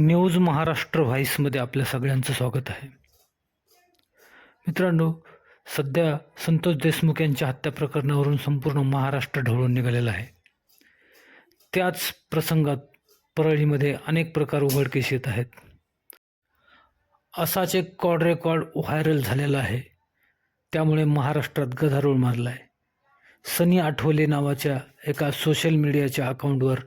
News Maharashtra व्हाईसमध्ये आपल्या सगळ्यांचं स्वागत आहे. मित्रांनो सध्या संतोष देशमुख यांच्या हत्या प्रकरणावरून संपूर्ण महाराष्ट्र ढवळून निघालेला आहे. त्याच प्रसंगात परळीमध्ये अनेक प्रकार उघडकीस येत आहेत. असाच एक कॉड रेकॉर्ड व्हायरल झालेला आहे. त्यामुळे महाराष्ट्रात गदारोळ मारला आहे सनी आठवले नावाच्या एका सोशल मीडियाच्या अकाउंटवर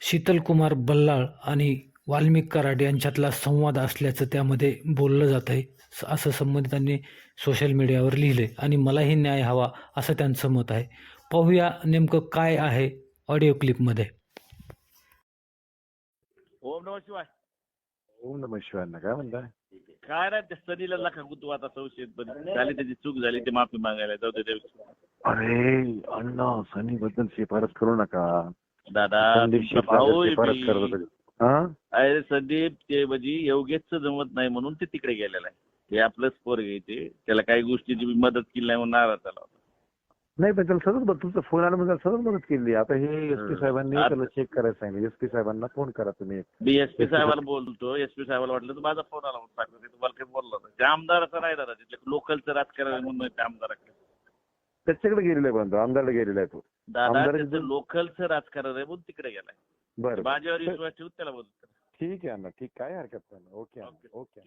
शीतलकुमार बल्लाळ आणि वाल्मिक कराड यांच्यातला संवाद असल्याचं त्यामध्ये बोललं जात आहे असं संबंधितांनी सोशल मीडियावर लिहिले आणि मलाही न्याय हवा असं त्यांचं मत आहे. पाहूया नेमकं काय आहे ऑडिओ क्लिपमध्ये ओम नम शिवाय. ओम नम शिवांना काय म्हणताय? काय नाही त्या सनीला गुतू आता संशयित पण झाली त्याची चूक झाली ते माफी मागायला. जाऊ दे देव. अरे अण्णा सनी बद्दल शिफारस करू नका. दादा भाऊ शिफारस आहे. करत अरे संदीप ते म्हणजे योगेशच जमत नाही म्हणून ते तिकडे गेलेला आहे. ते आपलंच पोर घ्यायचे. त्याला काही गोष्टीची मी मदत केली नाही म्हणून नाराज झाला होता. नाही पण त्याला सतत तुमचा फोन आला म्हणजे सतत मदत केली. आता हे एस पी हं. साहेबांनी त्याला चेक करायला सांगितलं. एस पी साहेबांना फोन करा तुम्ही मी एस पी साहेबाला बोलतो. एस पी साहेबाला वाटलं तर माझा फोन आला म्हणून सांगतो ते तुम्हाला काही बोललो नाही. ते आमदाराचं नाही दादा तिथले लोकलचं राजकारण आहे म्हणून ते आमदाराकडे. त्याच्याकडे गेलेला आहे पण आमदारला गेलेला आहे तो. दादा त्याचं लोकलचं राजकारण आहे म्हणून तिकडे गेलाय. बरं माझ्यावर विश्वास ठेवून त्याला बोलतो ठीक आहे अण्णा ठीक. काय हरकत नाही ओके. ओके.